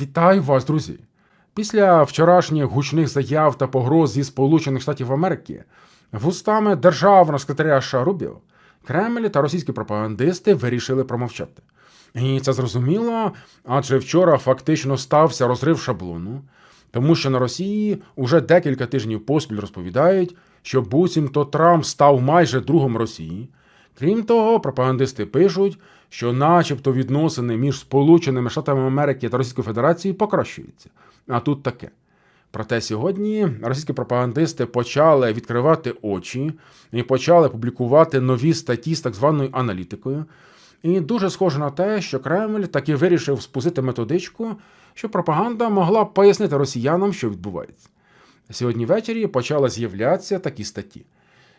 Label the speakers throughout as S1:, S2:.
S1: Вітаю вас, друзі! Після вчорашніх гучних заяв та погроз зі Сполучених Штатів Америки вустами державного секретаря США Рубіо Кремль та російські пропагандисти вирішили промовчати. І це зрозуміло, адже вчора фактично стався розрив шаблону, тому що на Росії уже декілька тижнів поспіль розповідають, що буцімто Трамп став майже другом Росії. Крім того, пропагандисти пишуть, що, начебто, відносини між Сполученими Штатами Америки та Російською Федерацією покращуються. А тут таке. Проте сьогодні російські пропагандисти почали відкривати очі і почали публікувати нові статті з так званою аналітикою. І дуже схоже на те, що Кремль таки вирішив спустити методичку, щоб пропаганда могла пояснити росіянам, що відбувається. Сьогодні ввечері почали з'являтися такі статті,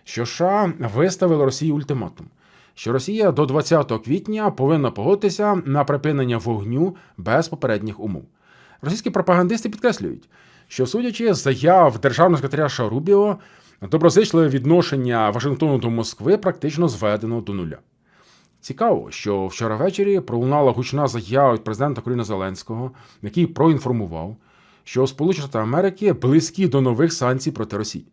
S1: що США виставили Росії ультиматум, що Росія до 20 квітня повинна погодитися на припинення вогню без попередніх умов. Російські пропагандисти підкреслюють, що судячи з заяв державного секретаря США Рубіо, доброзичливе відношення Вашингтону до Москви практично зведено до нуля. Цікаво, що вчора ввечері пролунала гучна заява від президента України Зеленського, який проінформував, що Сполучені Штати Америки близькі до нових санкцій проти Росії.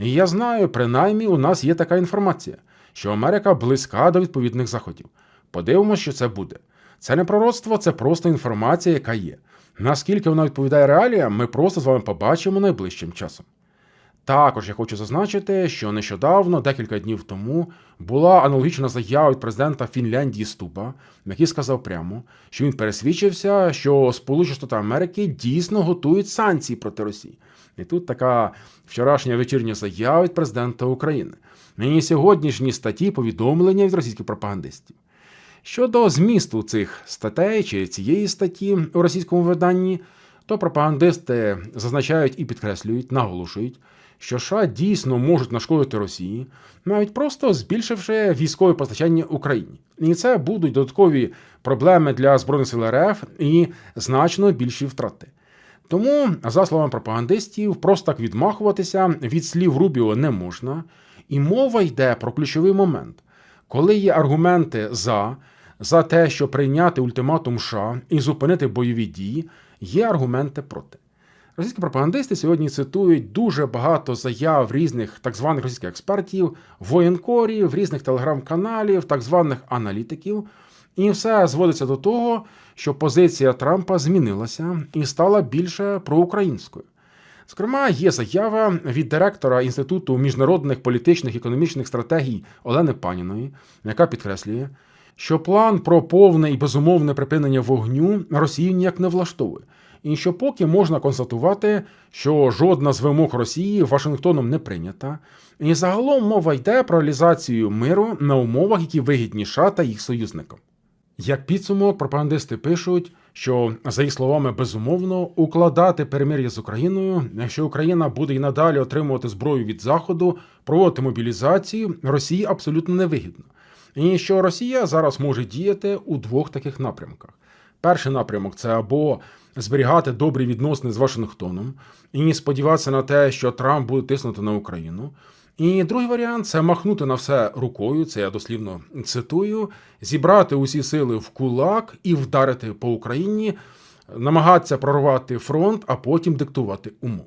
S1: І я знаю, принаймні у нас є така інформація, що Америка близька до відповідних заходів. Подивимося, що це буде. Це не пророцтво, це просто інформація, яка є. Наскільки вона відповідає реаліям, ми просто з вами побачимо найближчим часом. Також я хочу зазначити, що нещодавно, декілька днів тому, була аналогічна заява від президента Фінляндії Ступа, який сказав прямо, що він пересвідчився, що Сполучені Штати Америки дійсно готують санкції проти Росії. І тут така вчорашня вечірня заява від президента України. І сьогоднішні статті повідомлення від російських пропагандистів. Щодо змісту цих статей чи цієї статті у російському виданні, то пропагандисти зазначають і підкреслюють, наголошують, що США дійсно можуть нашкодити Росії, навіть просто збільшивши військове постачання Україні. І це будуть додаткові проблеми для збройних сил РФ і значно більші втрати. Тому, за словами пропагандистів, просто так відмахуватися від слів Рубіо не можна, і мова йде про ключовий момент, коли є аргументи за, за те, що прийняти ультиматум США і зупинити бойові дії, є аргументи проти. Російські пропагандисти сьогодні цитують дуже багато заяв різних так званих російських експертів, воєнкорів, різних телеграм-каналів, так званих аналітиків. І все зводиться до того, що позиція Трампа змінилася і стала більше проукраїнською. Зокрема, є заява від директора Інституту міжнародних політичних і економічних стратегій Олени Паніної, яка підкреслює, що план про повне і безумовне припинення вогню Росію ніяк не влаштовує. І що поки можна констатувати, що жодна з вимог Росії Вашингтоном не прийнята, і загалом мова йде про реалізацію миру на умовах, які вигідні США та їх союзникам. Як підсумок, пропагандисти пишуть, що, за їх словами, безумовно укладати перемир'я з Україною, якщо Україна буде й надалі отримувати зброю від Заходу, проводити мобілізацію, Росії абсолютно невигідно. І що Росія зараз може діяти у двох таких напрямках. Перший напрямок це або зберігати добрі відносини з Вашингтоном і сподіватися на те, що Трамп буде тиснути на Україну. І другий варіант це махнути на все рукою, це я дослівно цитую, зібрати усі сили в кулак і вдарити по Україні, намагатися прорвати фронт, а потім диктувати умов.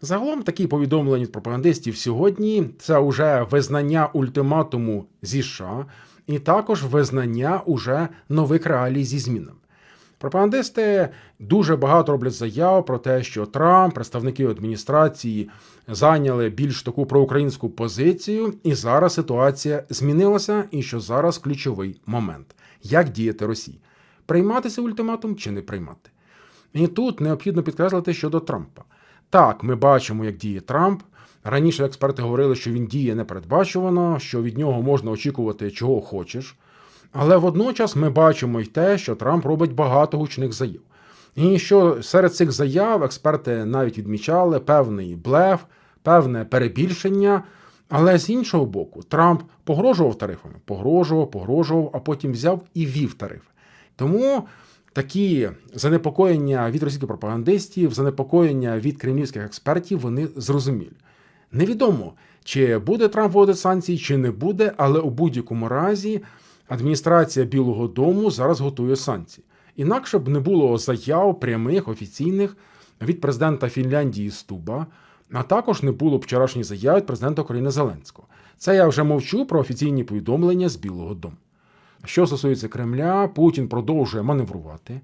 S1: Загалом такі повідомлення від пропагандистів сьогодні це вже визнання ультиматуму зі США і також визнання уже нових реалій зі змінами. Пропагандисти дуже багато роблять заяв про те, що Трамп, представники адміністрації зайняли більш таку проукраїнську позицію, і зараз ситуація змінилася, і що зараз ключовий момент як діяти Росії, прийматися ультиматум чи не приймати. І тут необхідно підкреслити щодо Трампа. Так, ми бачимо, як діє Трамп. Раніше експерти говорили, що він діє непередбачувано, що від нього можна очікувати чого хочеш. Але водночас ми бачимо й те, що Трамп робить багато гучних заяв. І що серед цих заяв експерти навіть відмічали певний блеф, певне перебільшення. Але з іншого боку, Трамп погрожував тарифами, погрожував, погрожував, а потім взяв і вів тарифи. Тому такі занепокоєння від російських пропагандистів, занепокоєння від кремлівських експертів, вони зрозумілі. Невідомо, чи буде Трамп вводити санкції, чи не буде, але у будь-якому разі адміністрація Білого Дому зараз готує санкції. Інакше б не було заяв прямих офіційних від президента Фінляндії Стуба, а також не було б вчорашніх заяв від президента України Зеленського. Це я вже мовчу про офіційні повідомлення з Білого Дому. Що стосується Кремля, Путін продовжує маневрувати.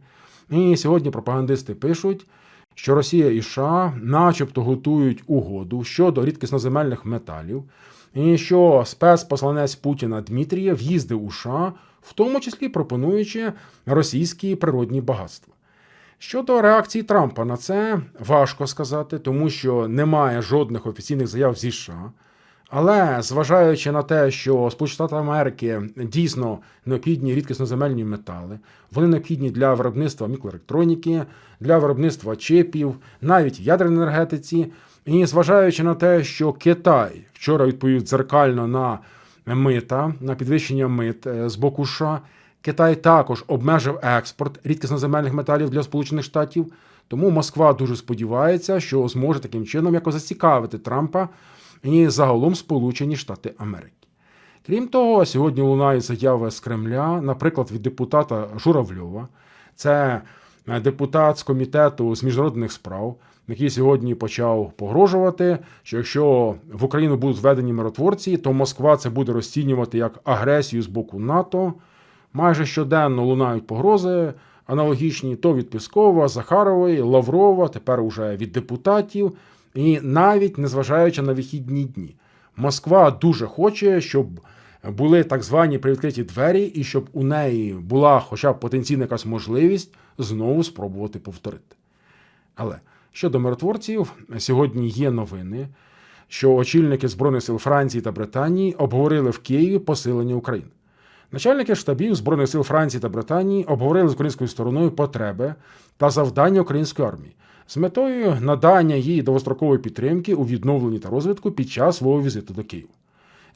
S1: І сьогодні пропагандисти пишуть, що Росія і США начебто готують угоду щодо рідкісноземельних металів, і що спецпосланець Путіна Дмитрієв їздив у США, в тому числі пропонуючи російські природні багатства. Щодо реакції Трампа на це важко сказати, тому що немає жодних офіційних заяв зі США. Але зважаючи на те, що Сполучені Штати Америки дійсно необхідні рідкісноземельні метали, вони необхідні для виробництва мікроелектроніки, для виробництва чипів, навіть в ядерній енергетиці. І зважаючи на те, що Китай вчора відповів дзеркально на мита, на підвищення мит е, з боку США, Китай також обмежив експорт рідкісноземельних металів для Сполучених Штатів. Тому Москва дуже сподівається, що зможе таким чином якось зацікавити Трампа і загалом Сполучені Штати Америки. Крім того, сьогодні лунають заяви з Кремля, наприклад, від депутата Журавльова, це депутат з комітету з міжнародних справ, який сьогодні почав погрожувати, що якщо в Україну будуть введені миротворці, то Москва це буде розцінювати як агресію з боку НАТО. Майже щоденно лунають погрози аналогічні то від Піскова, Захарової, Лаврова, тепер уже від депутатів. І навіть незважаючи на вихідні дні, Москва дуже хоче, щоб були так звані привідкриті двері, і щоб у неї була хоча б потенційна якась можливість знову спробувати повторити. Але щодо миротворців, сьогодні є новини, що очільники Збройних сил Франції та Британії обговорили в Києві посилення України. Начальники штабів Збройних сил Франції та Британії обговорили з українською стороною потреби та завдання української армії з метою надання їй довгострокової підтримки у відновленні та розвитку під час свого візиту до Києва.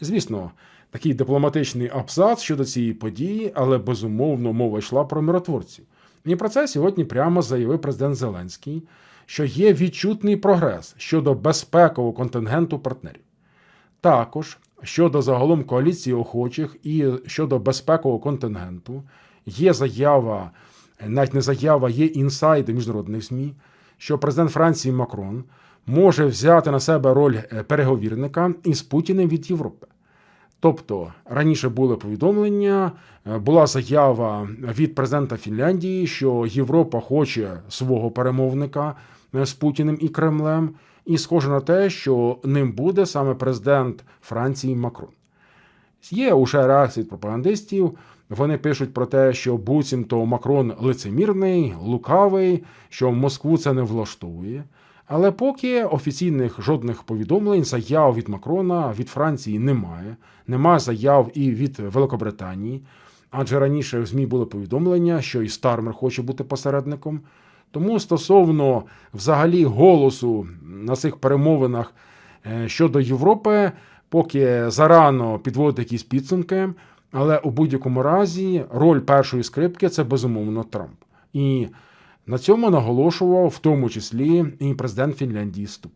S1: Звісно, такий дипломатичний абзац щодо цієї події, але безумовно мова йшла про миротворців. І про це сьогодні прямо заявив президент Зеленський, що є відчутний прогрес щодо безпекового контингенту партнерів. Також щодо загалом коаліції охочих і щодо безпекового контингенту є заява, навіть не заява, є інсайди міжнародних ЗМІ, що президент Франції Макрон може взяти на себе роль е, переговірника із Путіним від Європи. Тобто раніше були повідомлення, е, була заява від президента Фінляндії, що Європа хоче свого перемовника е, з Путіним і Кремлем, і схоже на те, що ним буде саме президент Франції Макрон. Є уже реакції від пропагандистів. Вони пишуть про те, що буцімто Макрон лицемірний, лукавий, що Москву це не влаштовує. Але поки офіційних жодних повідомлень, заяв від Макрона, від Франції немає. Немає заяв і від Великобританії. Адже раніше в ЗМІ були повідомлення, що і Стармер хоче бути посередником. Тому стосовно взагалі голосу на цих перемовинах е, щодо Європи, поки зарано підводити якісь підсумки. Але у будь-якому разі роль першої скрипки це безумовно Трамп. І на цьому наголошував в тому числі і президент Фінляндії Ступ.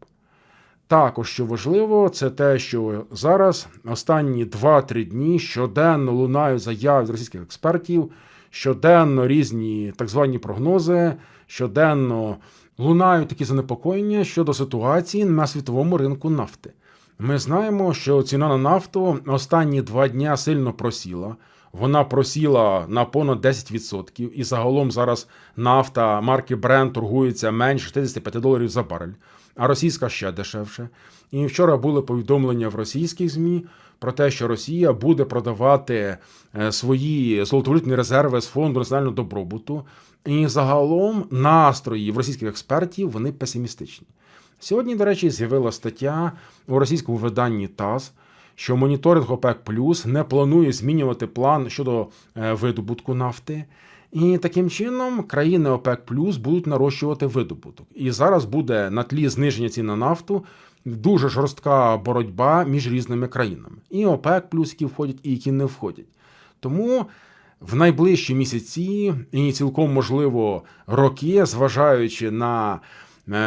S1: Також що важливо, це те, що зараз останні 2-3 дні щоденно лунають заяви з російських експертів, щоденно різні так звані прогнози, щоденно лунають такі занепокоєння щодо ситуації на світовому ринку нафти. Ми знаємо, що ціна на нафту останні два дня сильно просіла. Вона просіла на понад 10%, і загалом зараз нафта марки Brent торгується менше 65 доларів за барель, а російська ще дешевше. І вчора були повідомлення в російських ЗМІ про те, що Росія буде продавати е, свої золотовалютні резерви з фонду національного добробуту. І загалом настрої в російських експертів вони песимістичні. Сьогодні, до речі, з'явила стаття у російському виданні ТАСС, що моніторинг ОПЕК Плюс не планує змінювати план щодо е, видобутку нафти. І таким чином країни ОПЕК Плюс будуть нарощувати видобуток. І зараз буде на тлі зниження цін на нафту дуже жорстка боротьба між різними країнами. І ОПЕК Плюс, які входять, і які не входять. Тому в найближчі місяці і цілком можливо роки, зважаючи на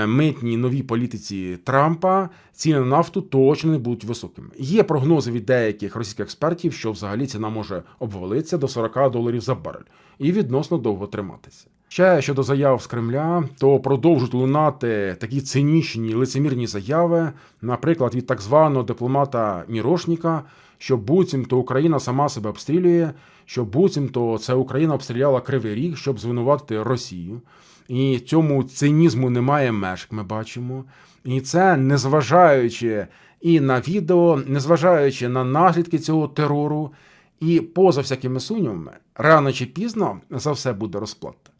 S1: митній новій політиці Трампа ціни на нафту точно не будуть високими. Є прогнози від деяких російських експертів, що взагалі ціна може обвалитися до 40 доларів за барель і відносно довго триматися. Ще щодо заяв з Кремля, то продовжують лунати такі цинічні лицемірні заяви, наприклад, від так званого дипломата Мірошніка, що буцімто Україна сама себе обстрілює, що буцімто це Україна обстріляла Кривий Ріг, щоб звинуватити Росію. І цьому цинізму немає меж, як ми бачимо. І це незважаючи і на відео, незважаючи на наслідки цього терору, і поза всякими сумнівами, рано чи пізно за все буде розплата.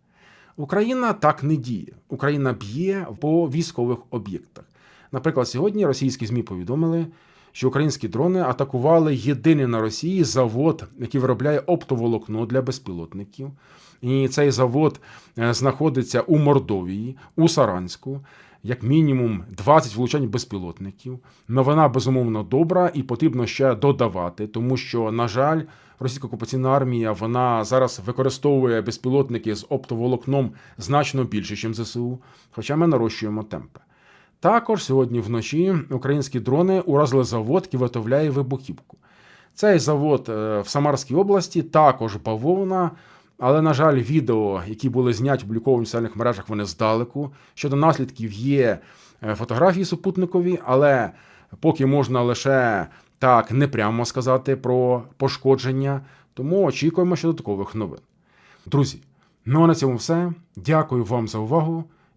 S1: Україна так не діє. Україна б'є по військових об'єктах. Наприклад, сьогодні російські ЗМІ повідомили, що українські дрони атакували єдиний на Росії завод, який виробляє оптоволокно для безпілотників. І цей завод е, знаходиться у Мордовії, у Саранську. Як мінімум 20 влучань безпілотників. Новина безумовно добра, і потрібно ще додавати, тому що, на жаль, російська окупаційна армія вона зараз використовує безпілотники з оптоволокном значно більше, ніж ЗСУ, хоча ми нарощуємо темпи. Також сьогодні вночі українські дрони уразили завод, виготовляє вибухівку. Цей завод е, в Самарській області також бавовна. Але, на жаль, відео, які були зняті, опубліковані в соціальних мережах, вони здалеку. Щодо наслідків є е, фотографії супутникові, але поки можна лише так непрямо сказати про пошкодження, тому очікуємо ще додаткових новин. Друзі, ну а на цьому все. Дякую вам за увагу.